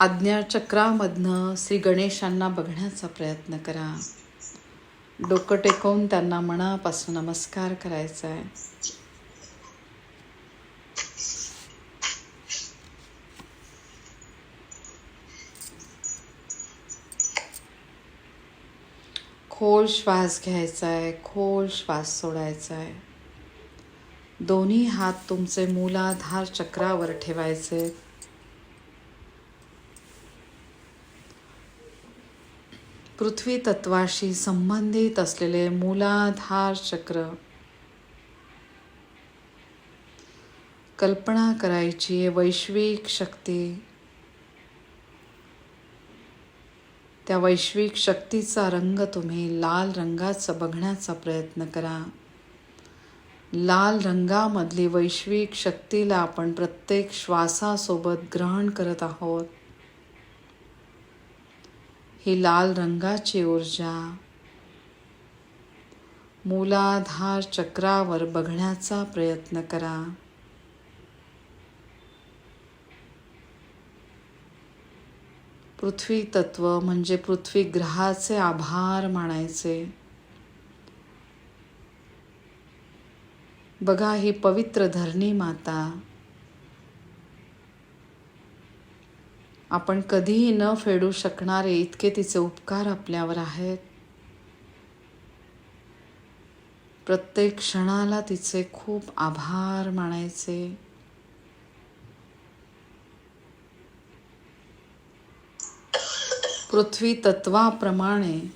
आज्ञाचक्रामधनं श्री गणेशांना बघण्याचा प्रयत्न करा. डोकं टेकवून त्यांना मनापासून नमस्कार करायचा आहे खोल श्वास घ्यायचा आहे खोल श्वास सोडायचा आहे दोन्ही हात तुमचे मूलाधार चक्रावर ठेवायचे. पृथ्वी तत्वाशी संबंधित असलेले मूलाधार चक्र. कल्पना करायची आहे वैश्विक शक्ती. त्या वैश्विक शक्तीचा रंग तुम्ही लाल रंगाचा बघण्याचा प्रयत्न करा. लाल रंगामधली वैश्विक शक्तीला आपण प्रत्येक श्वासासोबत ग्रहण करत आहोत. ही लाल रंगाची ऊर्जा. मूलाधार चक्रावर बघण्याचा प्रयत्न करा. पृथ्वी तत्व म्हणजे पृथ्वी ग्रहाचे आभार मानायचे. बघा ही पवित्र धरणी माता. आपण कधीही न फेडू शकणारे इतके तिचे उपकार आपल्यावर आहेत. प्रत्येक क्षणाला तिचे खूप आभार मानायचे. पृथ्वी तत्वाप्रमाणे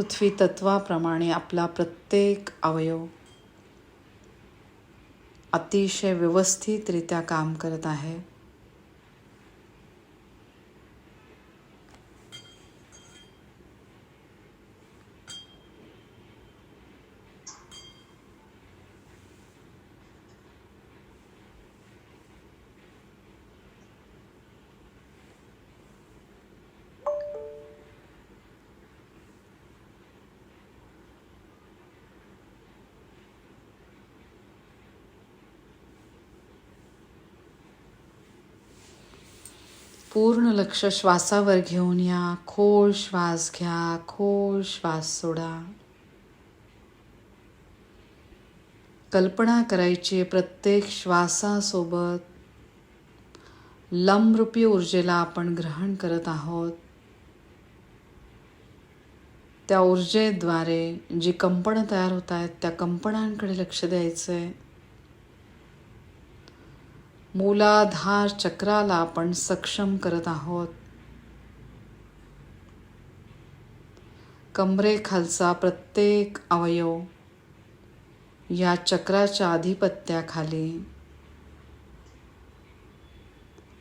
पृथ्वी तत्वाप्रमाणे आपला प्रत्येक अवयव अतिशय व्यवस्थितरित्या काम करत आहे. पूर्ण लक्ष श्वासावर घेऊन या. खोल श्वास घ्या. खोल श्वास सोडा. कल्पना करायची आहे प्रत्येक श्वासासोबत. लंबरूपी ऊर्जेला आपण ग्रहण करत आहोत. त्या ऊर्जेद्वारे जी कंपनं तयार होत आहेत त्या कंपनांकडे लक्ष द्यायचं आहे मूलाधार चक्राला आपण सक्षम करत आहोत. कमरेखालचा प्रत्येक अवयव या चक्राच्या आधिपत्याखाली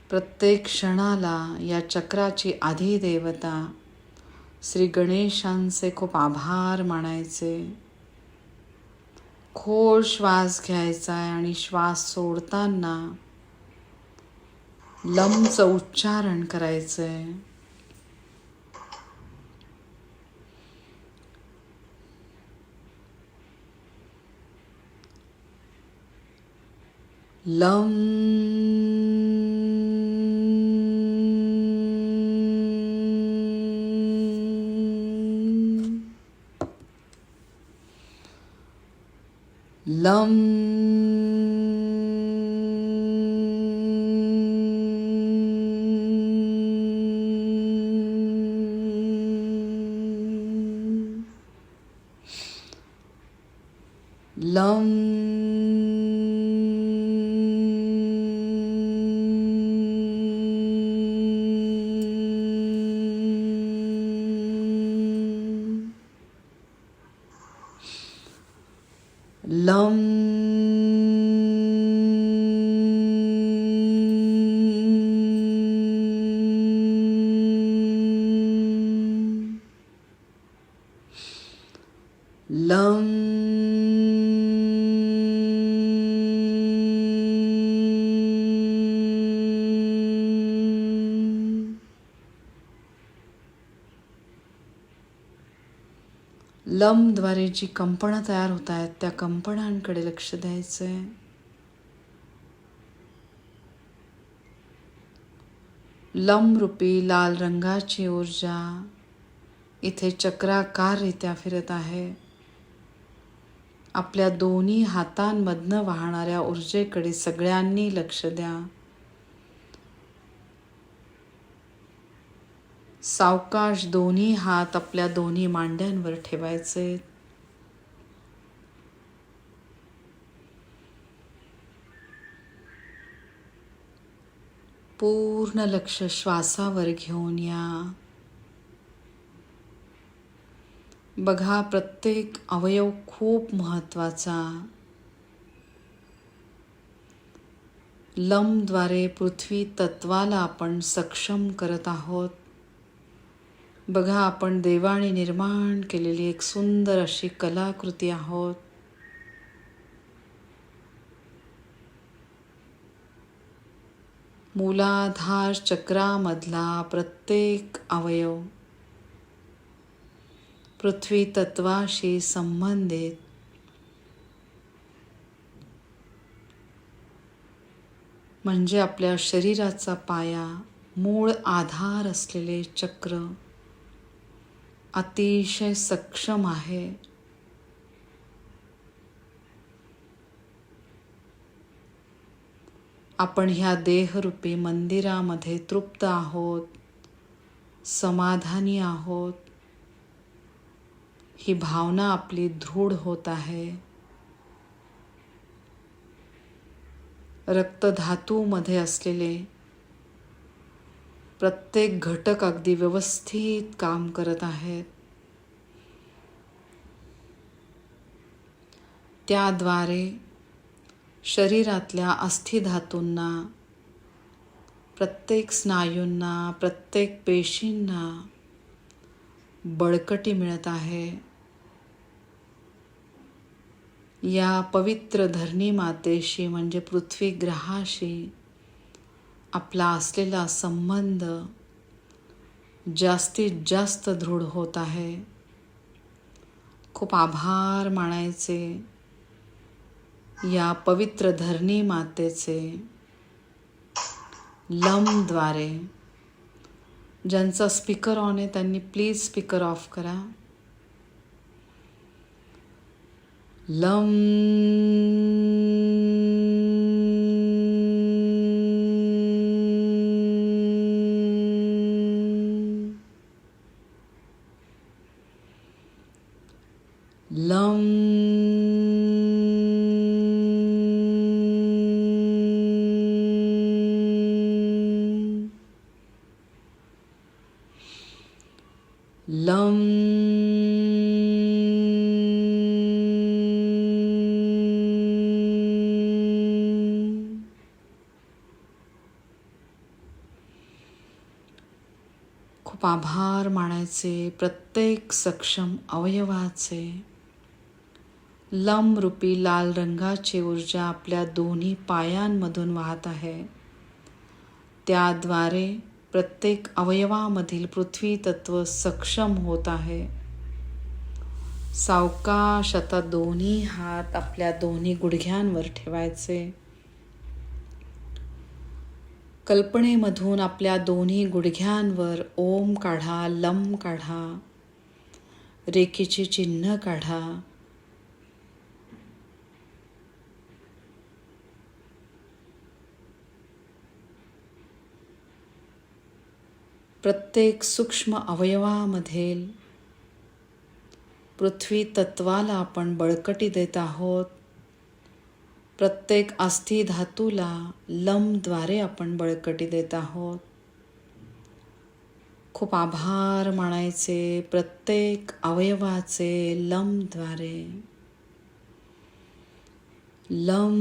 प्रत्येक क्षणाला या चक्राची आधिदेवता श्री गणेशांचे खूप आभार मानायचे. खोल श्वास घ्यायचा आहे आणि श्वास सोडताना लमचं उच्चारण करायचंय. लम लम लमद्वारे जी कंपनं तयार होत आहेत त्या कंपनांकडे लक्ष द्यायचं आहे लमरूपी लाल रंगाची ऊर्जा इथे चक्राकाररित्या फिरत आहे. आपल्या दोन्ही हातांमधनं वाहणाऱ्या ऊर्जेकडे सगळ्यांनी लक्ष द्या. सावकाश दोन्ही हात आपल्या दोन्ही मांड्यांवर ठेवायचे. पूर्ण लक्ष श्वासावर घेऊन या. बघा प्रत्येक अवयव खूप महत्त्वाचा लमद्वारे पृथ्वी तत्वाला आपण सक्षम करत आहोत. बघा आपण देवाने निर्माण केलेली एक सुंदर अशी कलाकृती आहोत. मूलाधार चक्रामधला प्रत्येक अवयव पृथ्वी तत्वाशी संबंधित. म्हणजे आपल्या शरीराचा पाया मूळ आधार असलेले चक्र. अतिशय सक्षम आहे. आपण ह्या देहरूपी मंदिरामध्ये तृप्त आहोत समाधानी आहोत. ही भावना आपली दृढ होत आहे. रक्तधातूमध्ये असलेले प्रत्येक घटक अगदी व्यवस्थित काम करत आहेत. त्याद्वारे शरीरातल्या अस्थिधातूंना प्रत्येक स्नायूंना प्रत्येक पेशींना बळकटी मिळत आहे. या पवित्र धरणी मातेशी म्हणजे पृथ्वी ग्रहाशी आपला असलेला संबंध जास्तीत जास्त दृढ होत आहे. खूप आभार मानायचे. या पवित्र धरणी मातेचे लमद्वारे ज्यांचा स्पीकर ऑन आहे त्यांनी प्लीज स्पीकर ऑफ करा. लम पाभार मानायचे प्रत्येक सक्षम अवयवाचे. लमरूपी लाल रंगाची ऊर्जा आपल्या दोन्ही पायांमधून वाहत आहे. त्याद्वारे प्रत्येक अवयवामधील पृथ्वी तत्व सक्षम होत आहे. सावकाश आता दोन्ही हात आपल्या दोन्ही गुडघ्यांवर ठेवायचे. कल्पनेमधून आपल्या दोन्ही गुडघ्यांवर ओम काढा लम काढा रेखीचे चिन्ह काढा. प्रत्येक सूक्ष्म अवयवामधील पृथ्वी तत्वाला आपण बळकटी देत आहोत. प्रत्येक अस्थि धातूला लमद्वारे आपण बळकटी देत आहोत. खूप आभार मानायचे प्रत्येक अवयवाचे लमद्वारे. लम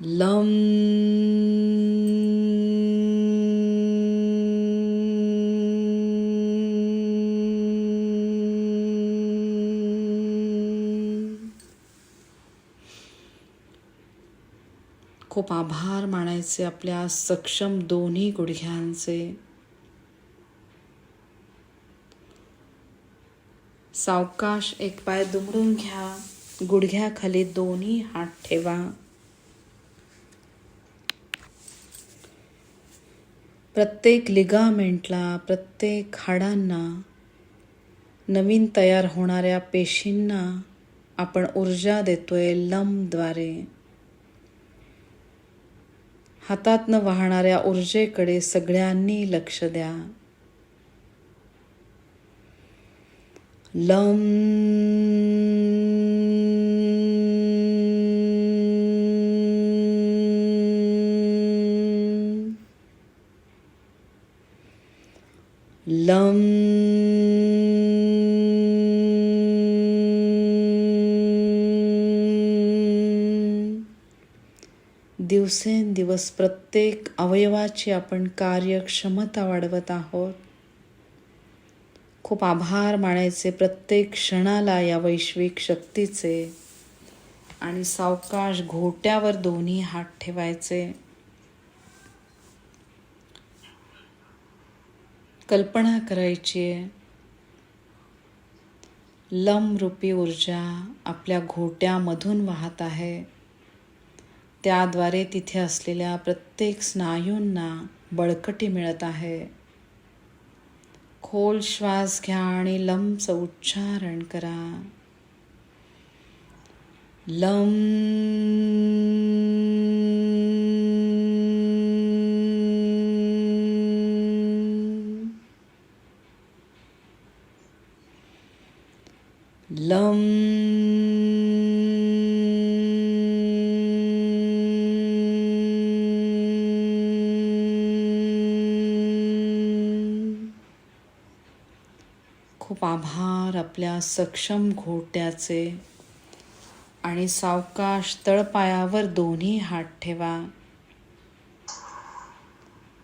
लम खूप आभार मानायचे आपल्या सक्षम दोन्ही गुडघ्यांचे. सावकाश एक पाय दुमडून घ्या गुडघ्याखाली दोन्ही हात ठेवा. प्रत्येक लिगामेंटला प्रत्येक हाडांना नवीन तयार होणाऱ्या पेशींना आपण ऊर्जा देतोय लंबद्वारे. हातातनं वाहणाऱ्या ऊर्जेकडे सगळ्यांनी लक्ष द्या. लम. लं दिवसेंदिवस प्रत्येक अवयवाची आपण कार्यक्षमता वाढवत आहोत. खूप आभार मानायचे प्रत्येक क्षणाला या वैश्विक शक्तीचे आणि सावकाश घोट्यावर दोन्ही हात ठेवायचे. कल्पना करायची आहे. लमरूपी ऊर्जा आपल्या घोट्यामधून वाहत आहे. त्याद्वारे तिथे असलेल्या प्रत्येक स्नायूंना बळकटी मिळत आहे. खोल श्वास घ्या आणि लंबचं उच्चारण करा. लम. लं खूप आभार आपल्या सक्षम घोट्याचे. आणि सावकाश तळपायावर दोन्ही हात ठेवा.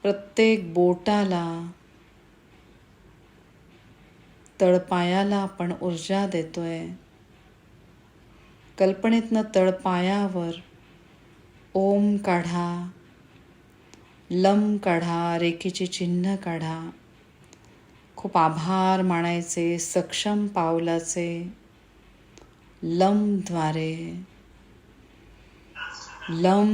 प्रत्येक बोटाला तळपायाला आपण ऊर्जा देतोय. कल्पनेतनं तळपायावर ओम काढा लम काढा रेखीचे चिन्ह काढा. खूप आभार मानायचे सक्षम पावलाचे लमद्वारे. लम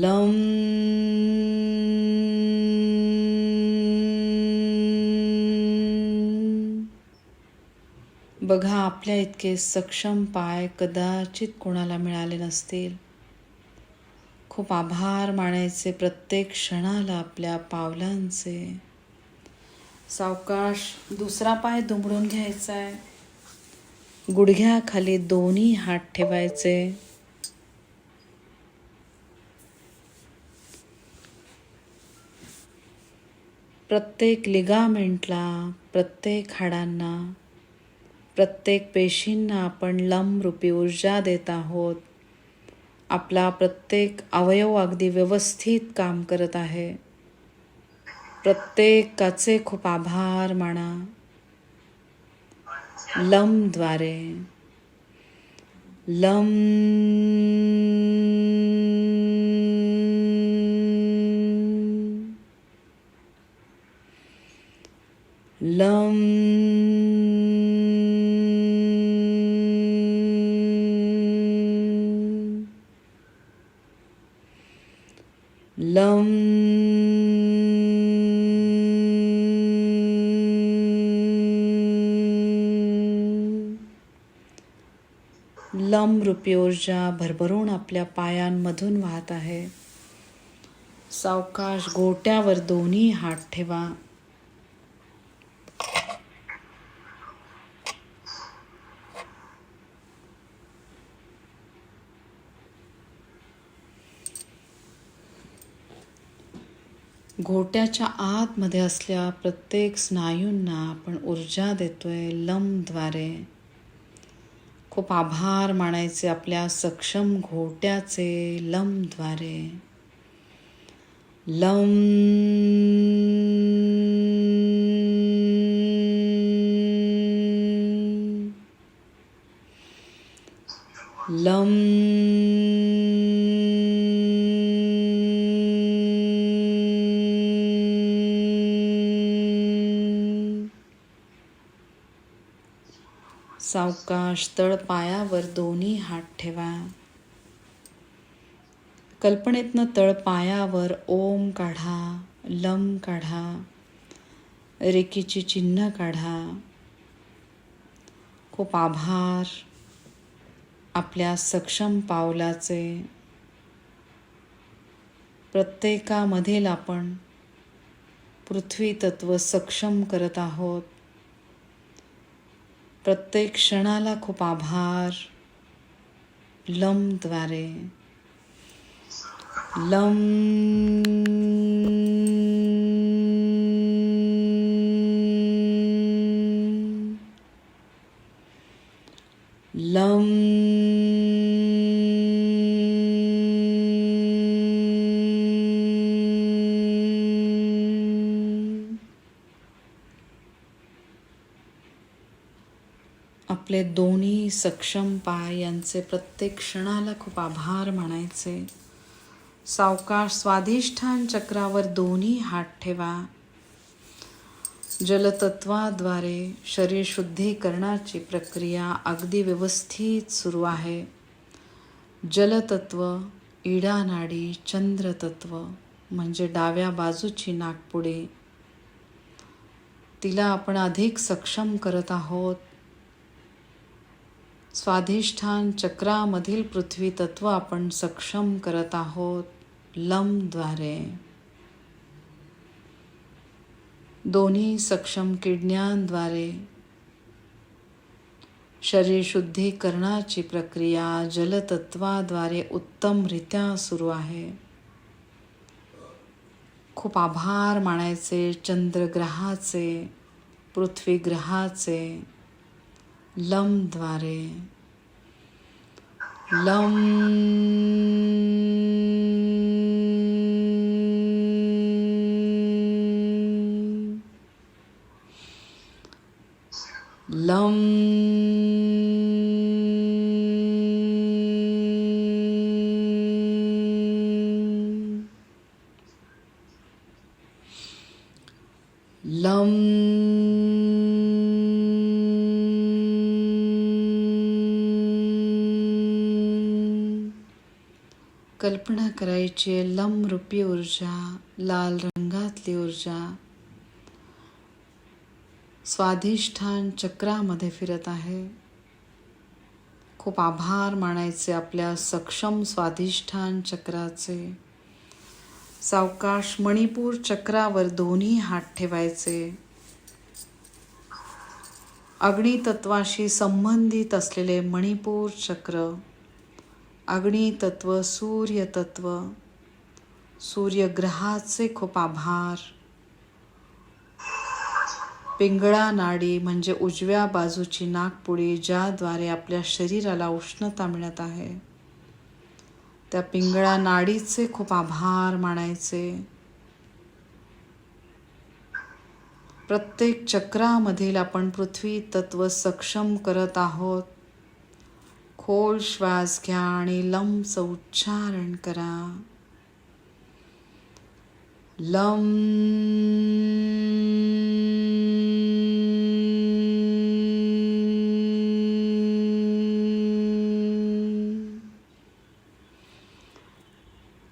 लं बघा आपल्या इतके सक्षम पाय कदाचित कोणाला मिळाले नसतील. खूप आभार मानायचे प्रत्येक क्षणाला आपल्या पावलांचे. सावकाश दुसरा पाय दुमडून घ्यायचा आहे गुडघ्याखाली दोन्ही हात ठेवायचे. प्रत्येक लिगामेंटला प्रत्येक हाडांना प्रत्येक पेशींना आपण लंबरूपी ऊर्जा देत आहोत. आपला प्रत्येक अवयव अगदी व्यवस्थित काम करत आहे. प्रत्येकाचे खूप आभार माना. लमद्वारे. लम लम. लं लम रूपी ऊर्जा भरभरून आपल्या पायांमधून वाहत आहे. सावकाश गोट्यावर दोन्ही हात ठेवा. घोट्याच्या आतमध्ये असल्या प्रत्येक स्नायूंना आपण ऊर्जा देतोय लमद्वारे. खूप आभार मानायचे आपल्या सक्षम घोट्याचे लमद्वारे. लम लम सावकाश तळपायावर दोन्ही हात ठेवा. कल्पनेतनं तळ पायावर ओम काढा लम काढा रेकीची चिन्ह काढा. खूप आभार आपल्या सक्षम पावलाचे. प्रत्येकामधील आपण पृथ्वी तत्व सक्षम करत आहोत. प्रत्येक क्षणाला खूप आभार. लमद्वारे लम लम आपले दोन्ही सक्षम पाय यांचे प्रत्येक क्षणाला खूप आभार मानायचे. सावकाश स्वाधिष्ठान चक्रावर दोन्ही हात ठेवा. जलतत्वाद्वारे शरीर शुद्धीकरणाची प्रक्रिया अगदी व्यवस्थित सुरू आहे. जलतत्व इडा नाडी चंद्रतत्व म्हणजे डाव्या बाजूची नागपुडे तिला आपण अधिक सक्षम करत आहोत. स्वाधिष्ठान चक्रामधील पृथ्वी तत्व आपण सक्षम करत आहोत. लमद्वारे दोन्ही सक्षम किडण्यांद्वारे. शरीर शुद्धीकरणाची प्रक्रिया जलतत्वाद्वारे उत्तमरित्या सुरू आहे. खूप आभार मानायचे चंद्रग्रहाचे पृथ्वीग्रहाचे. लमद्वारे लम लम. लम. कल्पना करायची आहे. लमरूपी ऊर्जा लाल रंगातली ऊर्जा. स्वाधिष्ठान चक्रामध्ये फिरत आहे. खूप आभार मानायचे आपल्या सक्षम स्वाधिष्ठान चक्राचे. सावकाश मणिपूर चक्रावर दोन्ही हात ठेवायचे. अग्नितत्वाशी संबंधित असलेले मणिपूर चक्र अग्नितत्व सूर्यतत्व सूर्यग्रहाचे खूप आभार. पिंगळा नाडी म्हणजे उजव्या बाजूची नागपुडी ज्याद्वारे आपल्या शरीराला उष्णता मिळत आहे. त्या पिंगळा नाडीचे खूप आभार मानायचे. प्रत्येक चक्रामधील आपण पृथ्वी तत्व सक्षम करत आहोत. खोल श्वास घ्या आणि लमचं उच्चारण करा. लम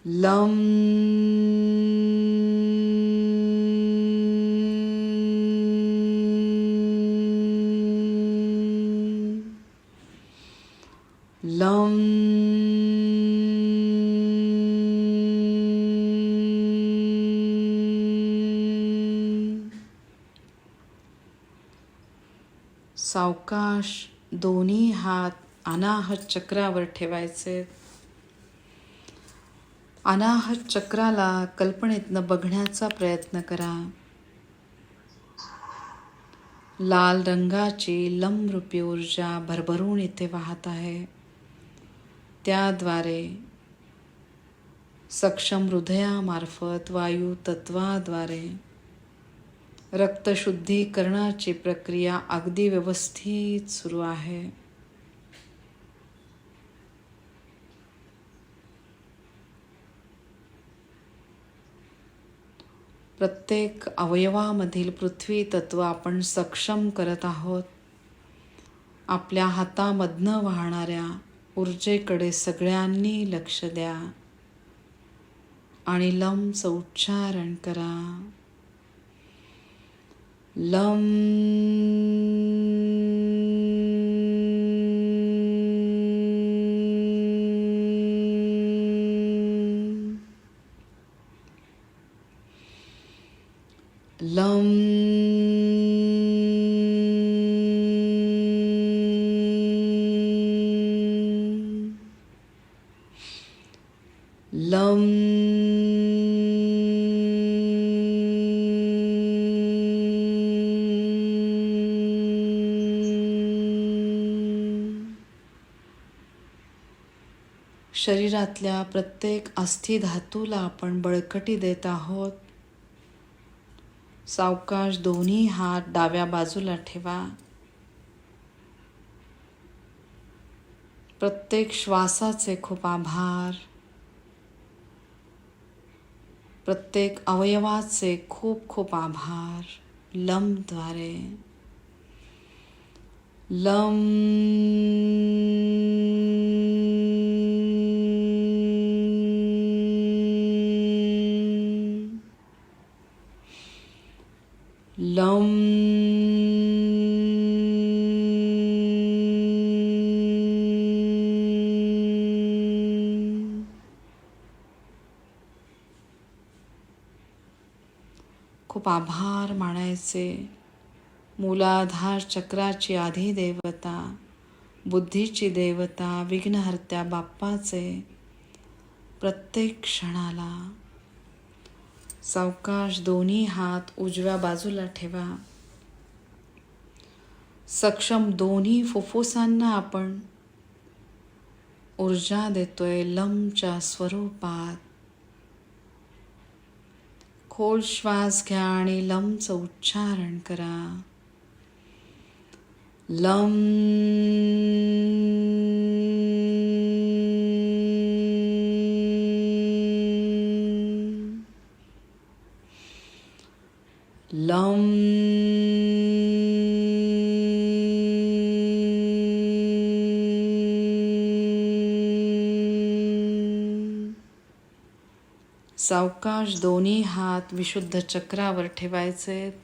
लम लम सावकाश दोन्ही हात अनाहत चक्रावर ठेवायचे. अनाहत चक्राला कल्पनेतनं बघण्याचा प्रयत्न करा. लाल रंगाची लमरूपी ऊर्जा भरभरून इथे वाहत आहे. त्याद्वारे सक्षम हृदयामार्फत वायू तत्वाद्वारे रक्तशुद्धीकरणाची प्रक्रिया अगदी व्यवस्थित सुरू आहे. प्रत्येक अवयवामधील पृथ्वी तत्व आपण सक्षम करत आहोत. आपल्या हातामधनं वाहणाऱ्या ऊर्जेकडे सगळ्यांनी लक्ष द्या. आणि लमचं उच्चारण करा. लम शरीरातल्या प्रत्येक अस्थिधातूला आपण बळकटी देत आहोत. सावकाश दोन्ही हात डाव्या बाजूला ठेवा. प्रत्येक श्वासाचे खूप आभार. प्रत्येक अवयवाचे खूप खूप आभार. लमद्वारे लम. लम. खूप आभार मानायचे. मूलाधार चक्राची आधी देवता बुद्धीची देवता विघ्नहर्त्या बाप्पाचे प्रत्येक क्षणाला सावकाश दोन्ही हात उजव्या बाजूला ठेवा. सक्षम दोन्ही फुफ्फुसांना आपण ऊर्जा देतोय लमच्या स्वरूपात. खोल श्वास घ्या आणि लमचं उच्चारण करा. लम लम सावकाश दोन्ही हात विशुद्ध चक्रावर ठेवायचे.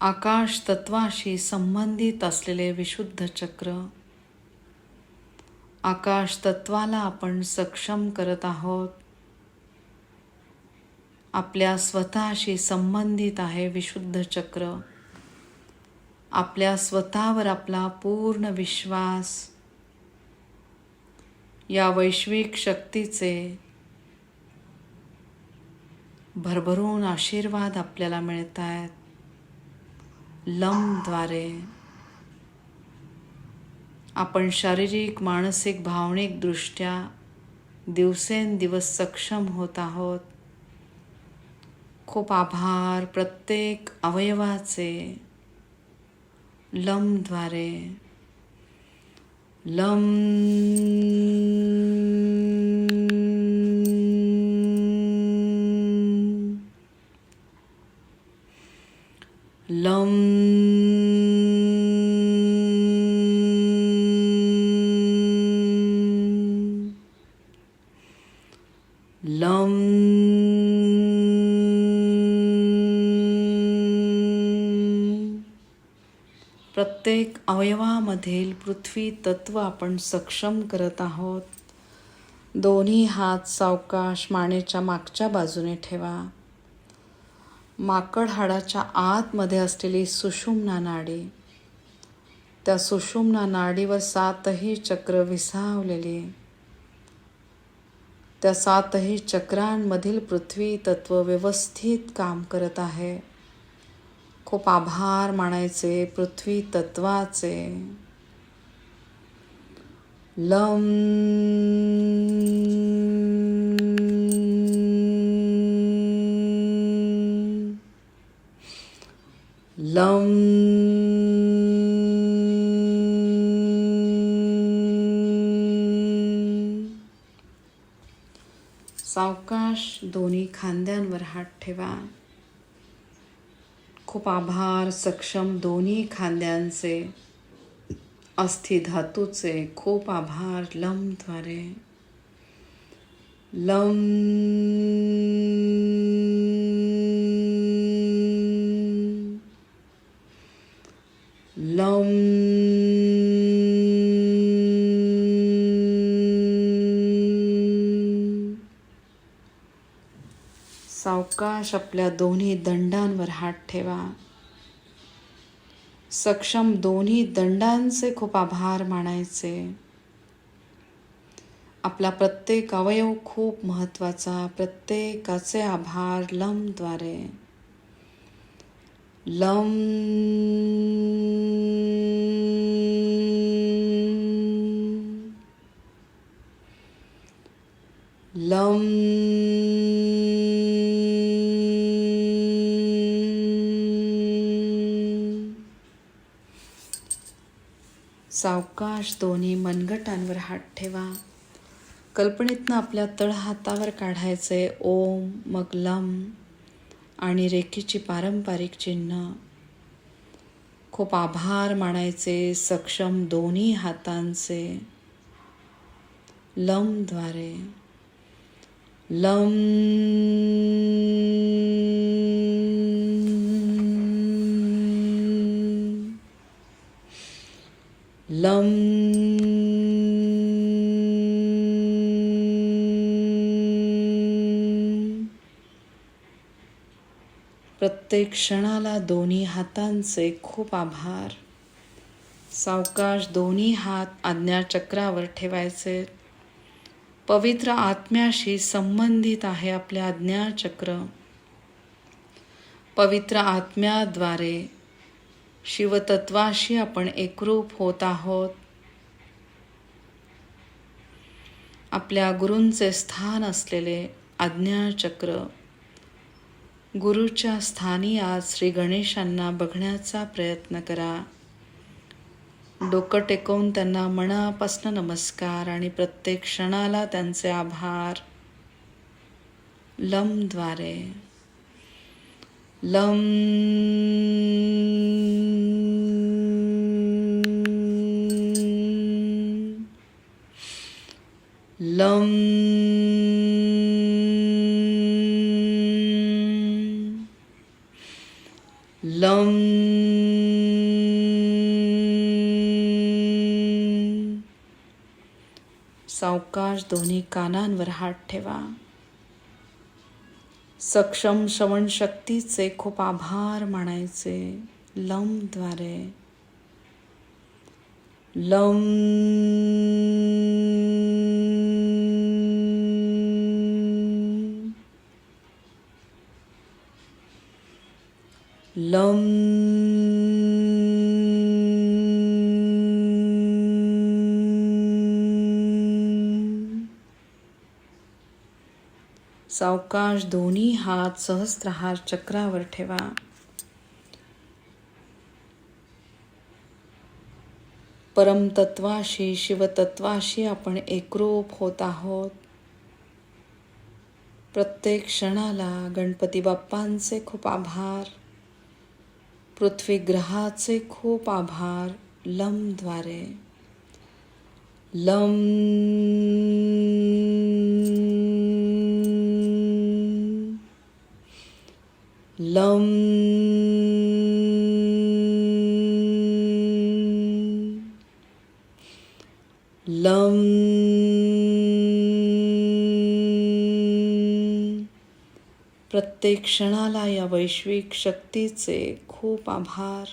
आकाश तत्वाशी संबंधित असलेले विशुद्ध चक्र. आकाश तत्वाला आपण सक्षम करत आहोत. आपल्या स्वतःशी संबंधित आहे विशुद्ध चक्र. आपल्या स्वतःवर आपला पूर्ण विश्वास या वैश्विक शक्तीचे भरभरून आशीर्वाद आपल्याला मिळत आहेत लमद्वारे आपण शारीरिक मानसिक भावनिक दृष्ट्या दिवसेंदिवस सक्षम होत आहोत. खूप आभार प्रत्येक अवयवाचे लमद्वारे. लम लम मधील पृथ्वी तत्व आपण सक्षम करत आहोत. दोन्ही हात सावकाश मानेच्या मागच्या बाजूने ठेवा. माकड हाडाच्या आतमध्ये असलेली सुषुम्ना नाडी. त्या सुषुम्ना नाडीवर सातही चक्र विसावलेली. त्या सातही चक्रांमधील पृथ्वी तत्व व्यवस्थित काम करत आहे. खूप आभार मानायचे पृथ्वी तत्वाचे. लम लम सावकाश दोन्ही खांद्यांवर हात ठेवा. खूप आभार सक्षम दोन्ही खांद्यांचे. अस्थि धातूचे खूप आभार. लमद्वारे लम लम सावकाश आपल्या दोन्ही दंडांवर हात ठेवा. सक्षम दोन्ही दंडांचे खूप आभार मानायचे. आपला प्रत्येक अवयव खूप महत्त्वाचा प्रत्येकाचे आभार लमद्वारे. लम लम सावकाश दोन्ही मनगटांवर हात ठेवा. कल्पनेतनं आपल्या तळहातावर काढायचे ओम मग लम आणि रेखीची पारंपरिक चिन्ह. खूप आभार मानायचे सक्षम दोन्ही हातांचे. लमद्वारे. लम लम प्रत्येक क्षणाला दोन्ही हातांचे खूप आभार. सावकाश दोन्ही हात आज्ञाचक्रावर ठेवायचे. पवित्र आत्म्याशी संबंधित आहे आपले आज्ञाचक्र पवित्र आत्म्याद्वारे शिवतत्वाशी आपण एकरूप होत आहोत. आपल्या गुरूंचे स्थान असलेले आज्ञाचक्र गुरुच्या स्थानी आज श्री गणेशांना बघण्याचा प्रयत्न करा. डोकं टेकवून त्यांना मनापासून नमस्कार आणि प्रत्येक क्षणाला त्यांचे आभार. लमद्वारे लम लम. लं सावकाश दोन्ही कानांवर हात ठेवा. सक्षम श्रवण शक्तीचे खूप आभार मानायचे. लमद्वारे लम. लं सावकाश दोन्ही हात सहस्त्रहार चक्रावर ठेवा. परमतत्वाशी शिवतत्वाशी आपण एकरूप होत आहोत. प्रत्येक क्षणाला गणपती बाप्पांचे खूप आभार. पृथ्वी ग्रहाचे खूप आभार. लमद्वारे लम लम. लम. प्रत्येक क्षणाला या वैश्विक शक्तीचे खूप आभार.